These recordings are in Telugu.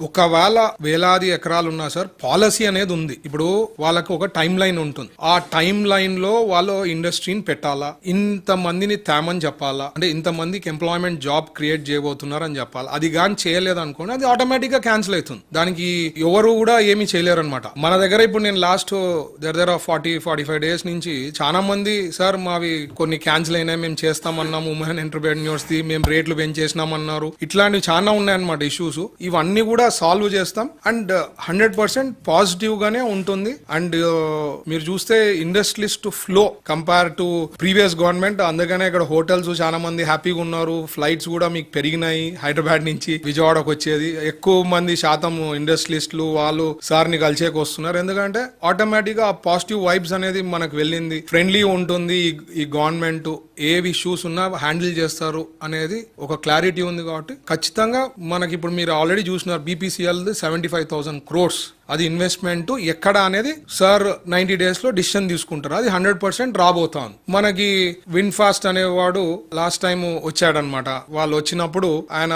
ఒకవేళ వేలాది ఎకరాలు ఉన్నా సార్ పాలసీ అనేది ఉంది. ఇప్పుడు వాళ్ళకు ఒక టైం లైన్ ఉంటుంది. ఆ టైం లైన్లో వాళ్ళు ఇండస్ట్రీని పెట్టాలా? ఇంత మందిని తేమని చెప్పాలా? అంటే ఇంత మందికి ఎంప్లాయ్మెంట్ జాబ్ క్రియేట్ చేయబోతున్నారు అని చెప్పాలా? అది కానీ చేయలేదు అనుకోండి అది ఆటోమేటిక్గా క్యాన్సిల్ అవుతుంది. దానికి ఎవరు కూడా ఏమీ చేయలేరు అనమాట మన దగ్గర ఇప్పుడు నేను లాస్ట్ దగ్గర దగ్గర ఫార్టీ ఫార్టీ ఫైవ్ డేస్ నుంచి చాలా మంది సార్ మావి కొన్ని క్యాన్సిల్ అయినాయి మేము చేస్తామన్నాము ఉమెన్ ఎంటర్ప్రెన్యూర్స్ ది మేము రేట్లు పెంచేసినామన్నారు. ఇట్లాంటివి చాలా ఉన్నాయన్నమాట ఇష్యూస్ ఇవన్నీ కూడా సాల్వ్ చేస్తాం. అండ్ హండ్రెడ్ పర్సెంట్ పాజిటివ్ గానే ఉంటుంది. అండ్ uh, మీరు చూస్తే industrialist flow compare to previous government అందుకనే ఇక్కడ హోటల్స్ చాలా మంది హ్యాపీగా ఉన్నారు. ఫ్లైట్స్ కూడా మీకు పెరిగినాయి. హైదరాబాద్ నుంచి విజయవాడకు వచ్చేది. ఎక్కువ మంది శాతం ఇండస్ట్రియలిస్టులు వాళ్ళు సార్ని కలిసేకి వస్తున్నారు. ఎందుకంటే ఆటోమేటిక్గా ఆ పాజిటివ్ వైబ్స్ అనేది మనకు వెళ్ళింది. ఫ్రెండ్లీ ఉంటుంది ఈ- గవర్నమెంట్ ఏ ఇష్యూస్ ఉన్నా హ్యాండిల్ చేస్తారు అనేది ఒక క్లారిటీ ఉంది కాబట్టి ఖచ్చితంగా మనకి ఇప్పుడు మీరు ఆల్రెడీ చూసినారు BPCL 75,000 crores. అది ఇన్వెస్ట్మెంట్ ఎక్కడ అనేది సార్ నైన్టీ డేస్లో డిసిషన్ తీసుకుంటారు. అది హండ్రెడ్ పర్సెంట్ రాబోతాను మనకి విన్ ఫాస్ట్ అనేవాడు లాస్ట్ టైం వచ్చాడనమాట వాళ్ళు వచ్చినప్పుడు ఆయన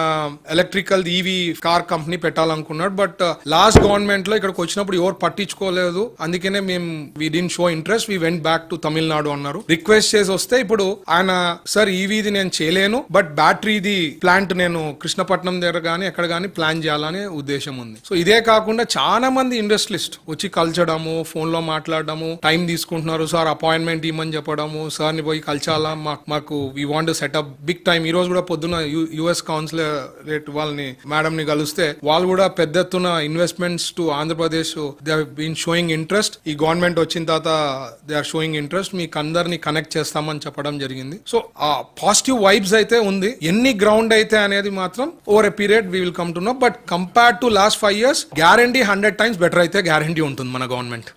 ఎలక్ట్రికల్ ఈవీ కార్ కంపెనీ పెట్టాలనుకున్నాడు. బట్ లాస్ట్ గవర్నమెంట్లో ఇక్కడికి వచ్చినప్పుడు ఎవరు పట్టించుకోలేదు. అందుకనే మేము we didn't show interest we went back to Tamil Nadu అన్నారు. రిక్వెస్ట్ చేసి వస్తే ఇప్పుడు ఆయన సార్ ఈవీది నేను చేయలేను. బట్ బ్యాటరీది ప్లాంట్ నేను కృష్ణపట్నం దగ్గర కానీ ఎక్కడ కానీ ప్లాన్ చేయాలనే ఉద్దేశం ఉంది. సో ఇదే కాకుండా చాలా మంది ఇండస్ట్రియలిస్ట్ వచ్చి కలచడము ఫోన్లో మాట్లాడడము టైం తీసుకుంటున్నారు. సార్ అపాయింట్మెంట్ ఇవ్వమని చెప్పడము సార్ని పోయి కలచాలా? మాకు మాకు we want setup big time ఈ రోజు కూడా పొద్దున యుఎస్ కౌన్సిలరేట్ వాళ్ళని మేడం ని కలిస్తే వాళ్ళు కూడా పెద్ద ఎత్తున investments to Andhra Pradesh they been showing interest ఈ గవర్నమెంట్ వచ్చిన తర్వాత దే ఆర్ షోయింగ్ ఇంట్రెస్ట్ మీకు అందరిని కనెక్ట్ చేస్తామని చెప్పడం జరిగింది. సో ఆ పాజిటివ్ వైబ్స్ అయితే ఉంది. ఎన్ని గ్రౌండ్ అయితే అనేది మాత్రం over a period we will come to know but compare to last five years guarantee hundred times times better అయితే గ్యారంటీ ఉంటుంది మన గవర్నమెంట్